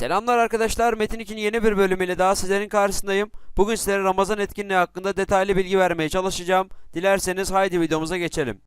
Selamlar arkadaşlar. Metin 2'nin yeni bir bölümüyle daha sizlerin karşısındayım. Bugün sizlere Ramazan etkinliği hakkında detaylı bilgi vermeye çalışacağım. Dilerseniz haydi videomuza geçelim.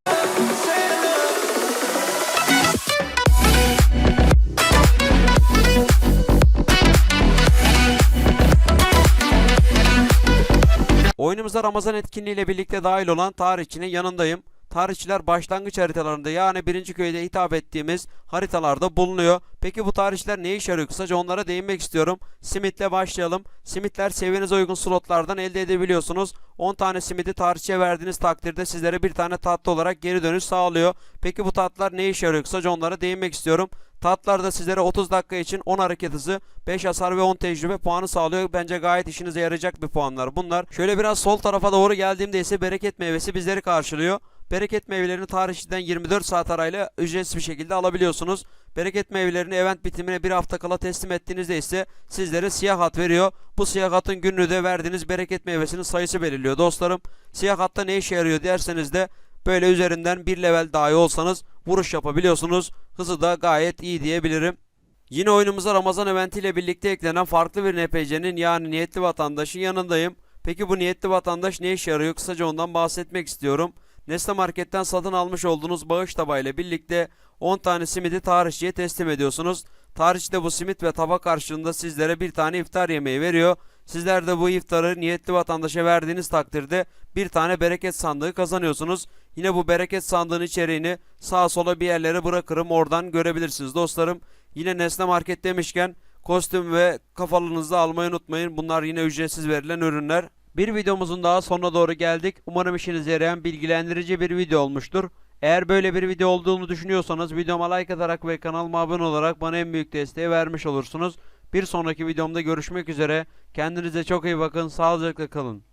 Oyunumuza Ramazan etkinliği ile birlikte dahil olan tarihçinin yanındayım. Tarihçiler başlangıç haritalarında yani birinci köyde hitap ettiğimiz haritalarda bulunuyor. Peki bu tarihçiler ne işe yarıyor? Kısaca onlara değinmek istiyorum. Simit'le başlayalım. Simitler seviyenize uygun slotlardan elde edebiliyorsunuz. 10 tane simidi tarihçiye verdiğiniz takdirde sizlere bir tane tatlı olarak geri dönüş sağlıyor. Peki bu tatlılar ne işe yarıyor? Kısaca onlara değinmek istiyorum. Tatlarda sizlere 30 dakika için 10 hareket hızı, 5 hasar ve 10 tecrübe puanı sağlıyor. Bence gayet işinize yarayacak bir puanlar bunlar. Şöyle biraz sol tarafa doğru geldiğimde ise bereket meyvesi bizleri karşılıyor. Bereket meyvelerini tarihçiden 24 saat arayla ücretsiz bir şekilde alabiliyorsunuz. Bereket meyvelerini event bitimine bir hafta kala teslim ettiğinizde ise sizlere siyah hat veriyor. Bu siyah hatın gününü de verdiğiniz bereket meyvesinin sayısı belirliyor dostlarım. Siyah hatta ne işe yarıyor derseniz de böyle üzerinden bir level dahi olsanız vuruş yapabiliyorsunuz. Hızı da gayet iyi diyebilirim. Yine oyunumuza Ramazan eventi ile birlikte eklenen farklı bir NPC'nin yani niyetli vatandaşın yanındayım. Peki bu niyetli vatandaş ne işe yarıyor? Kısaca ondan bahsetmek istiyorum. Nesne Market'ten satın almış olduğunuz bağış tabağıyla birlikte 10 tane simidi tarihçiye teslim ediyorsunuz. Tarihçi de bu simit ve tabak karşılığında sizlere bir tane iftar yemeği veriyor. Sizler de bu iftarı niyetli vatandaşa verdiğiniz takdirde bir tane bereket sandığı kazanıyorsunuz. Yine bu bereket sandığın içeriğini sağa sola bir yerlere bırakırım oradan görebilirsiniz dostlarım. Yine Nesne Market demişken kostüm ve kafalınızı almayı unutmayın. Bunlar yine ücretsiz verilen ürünler. Bir videomuzun daha sonuna doğru geldik. Umarım işinize yarayan bilgilendirici bir video olmuştur. Eğer böyle bir video olduğunu düşünüyorsanız videoma like atarak ve kanalıma abone olarak bana en büyük desteği vermiş olursunuz. Bir sonraki videomda görüşmek üzere. Kendinize çok iyi bakın. Sağlıcakla kalın.